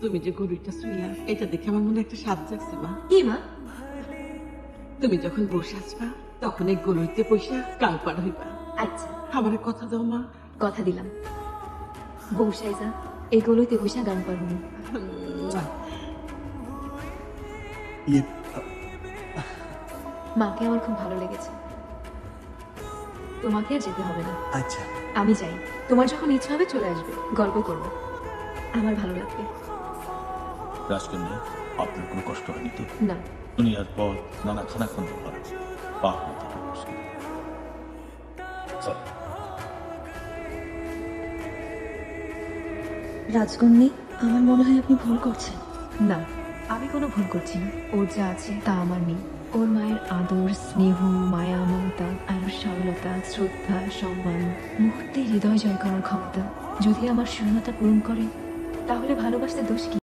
তুমি যে গরুটা শুইলা এটা দেখে আমার মনে একটা স্বাদ যাচ্ছে মা। কি মা? তুমি যখন বসে আসবা তখন এই গরুইতে পয়সা কাল পার হইবা। আচ্ছা। আমার কথা দাও মা। কথা দিলাম। বউ সাইজা এগুলোতে বসে গান পারব মুয়া। ইয়ে মাকে আমার খুব ভালো লেগেছে। তোমাকে আর যেতে হবে না। আচ্ছা। আমি যাই। তোমার যখন ইচ্ছা হবে চলে আসবে। গল্প করব। আমার ভালো লাগবে। রাজকন্যা আপনার কোনো কষ্ট হয়নি তো? না। দুনিয়ার নানা খানাখন্দ করা পা হাতে মুশকিল। রাজকন্যা আমার মনে হয় আপনি ভুল করছেন। না আমি কোনো ভুল করছি না। ওর যা আছে তা আমার নেই। ওর মায়ের আদর স্নেহ মায়া মমতা আর সরলতা শ্রদ্ধা সম্মান মুহূর্তে হৃদয় জয় করার ক্ষমতা যদি আমার শূন্যতা পূরণ করে তাহলে ভালোবাসতে দোষ কি?